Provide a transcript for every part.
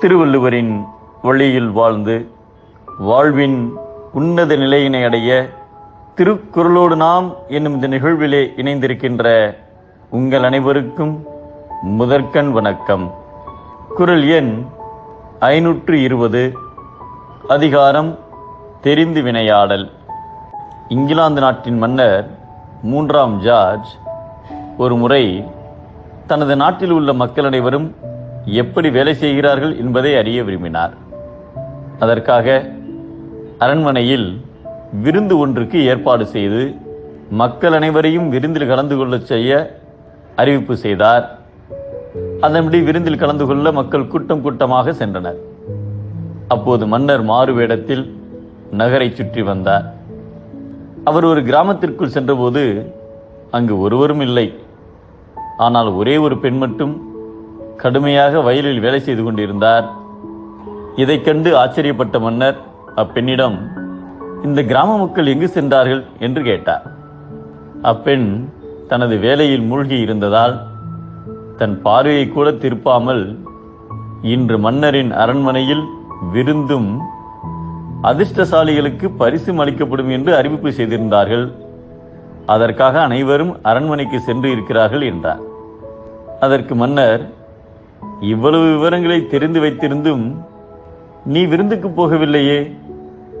திருவள்ளுவரின் வழியில் வாழ்ந்து வாழ்வின் உன்னத நிலையினை அடைய திருக்குறளோடு நாம் என்னும் இந்த நிகழ்விலே இணைந்திருக்கின்ற உங்கள் அனைவருக்கும் முதற்கண் வணக்கம். குரல் எண் ஐநூற்று இருபது அதிகாரம் தெரிந்து வினையாடல். இங்கிலாந்து நாட்டின் மன்னர் மூன்றாம் ஜார்ஜ் ஒரு முறை தனது நாட்டில் உள்ள மக்கள் அனைவரும் எப்படி வேலை செய்கிறார்கள் என்பதை அறிய விரும்பினார். அதற்காக அரண்மனையில் விருந்து ஒன்றுக்கு ஏற்பாடு செய்து மக்கள் அனைவரையும் விருந்தில் கலந்து கொள்ளச் செய்ய அறிவிப்பு செய்தார். அதன்படி விருந்தில் கலந்து கொள்ள மக்கள் கூட்டம் கூட்டமாக சென்றனர். அப்போது மன்னர் மாறு வேடத்தில் நகரை சுற்றி வந்தார். அவர் ஒரு கிராமத்திற்குள் சென்றபோது அங்கு ஒருவரும் இல்லை. ஆனால் ஒரே ஒரு பெண் மட்டும் கடுமையாக வயலில் வேலை செய்து கொண்டிருந்தார். இதைக் கண்டு ஆச்சரியப்பட்ட மன்னர் அப்பெண்ணிடம் இந்த கிராம மக்கள் எங்கு சென்றார்கள்? என்று கேட்டார். அப்பெண் தனது வேலையில் மூழ்கி இருந்ததால் தன் பார்வையை கூட திருப்பாமல் இன்று மன்னரின் அரண்மனையில் விருந்தும் அதிர்ஷ்டசாலிகளுக்கு பரிசும் அளிக்கப்படும் என்று அறிவிப்பு செய்திருந்தார்கள். அதற்காக அனைவரும் அரண்மனைக்கு சென்று இருக்கிறார்கள் என்றார். அதற்கு மன்னர் இவ்வளவு விவரங்களை தெரிந்து வைத்திருந்தும் நீ விருந்துக்கு போகவில்லையே.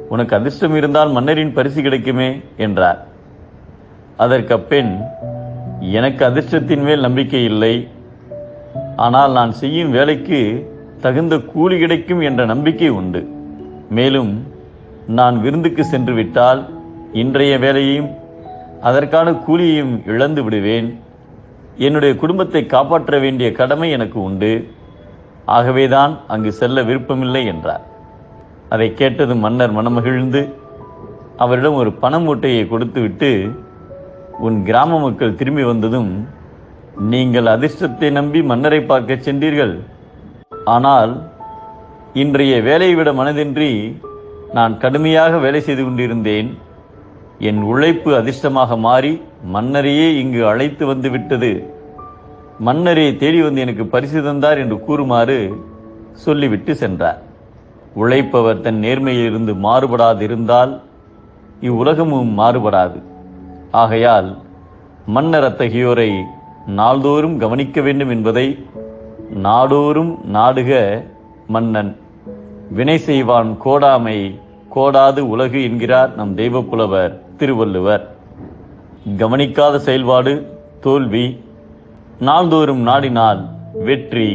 உனக்கு அதிர்ஷ்டம் இருந்தால் மன்னரின் பரிசு கிடைக்குமே என்றார். அதற்கு அப்பெண் எனக்கு அதிர்ஷ்டத்தின் மேல் நம்பிக்கை இல்லை. ஆனால் நான் செய்யும் வேலைக்கு தகுந்த கூலி கிடைக்கும் என்ற நம்பிக்கை உண்டு. மேலும் நான் விருந்துக்கு சென்று விட்டால் இன்றைய வேலையையும் அதற்கான கூலியையும் இழந்து விடுவேன். என்னுடைய குடும்பத்தை காப்பாற்ற வேண்டிய கடமை எனக்கு உண்டு. ஆகவேதான் அங்கு செல்ல விருப்பமில்லை என்றார். அதை கேட்டது மன்னர் மனமகிழ்ந்து அவரிடம் ஒரு பண மூட்டையை கொடுத்துவிட்டு உன் கிராம மக்கள் திரும்பி வந்ததும் நீங்கள் அதிர்ஷ்டத்தை நம்பி மன்னரை பார்க்க சென்றீர்கள். ஆனால் இன்றைய வேலையை விட மனதின்றி நான் கடுமையாக வேலை செய்து கொண்டிருந்தேன். என் உழைப்பு அதிர்ஷ்டமாக மாறி மன்னரையே இங்கு அழைத்து வந்து விட்டது. மன்னரே தேடி வந்து எனக்கு பரிசு தந்தார் என்று கூறுமாறு சொல்லிவிட்டு சென்றார். உழைப்பவர் தன் நேர்மையிலிருந்து மாறுபடாதிருந்தால் இவ்வுலகமும் மாறுபடாது. ஆகையால் மன்னர் அத்தகையோரை நாள்தோறும் கவனிக்க வேண்டும் என்பதை நாடோறும் நாடுக மன்னன். வினை செய்வான் கோடாமை கோடாது உலகு என்கிறார் நம் தெய்வப்புலவர் திருவள்ளுவர். கவனிக்காத செயல்பாடு தோல்வி நாள்தோறும் நாடினால் வெற்றி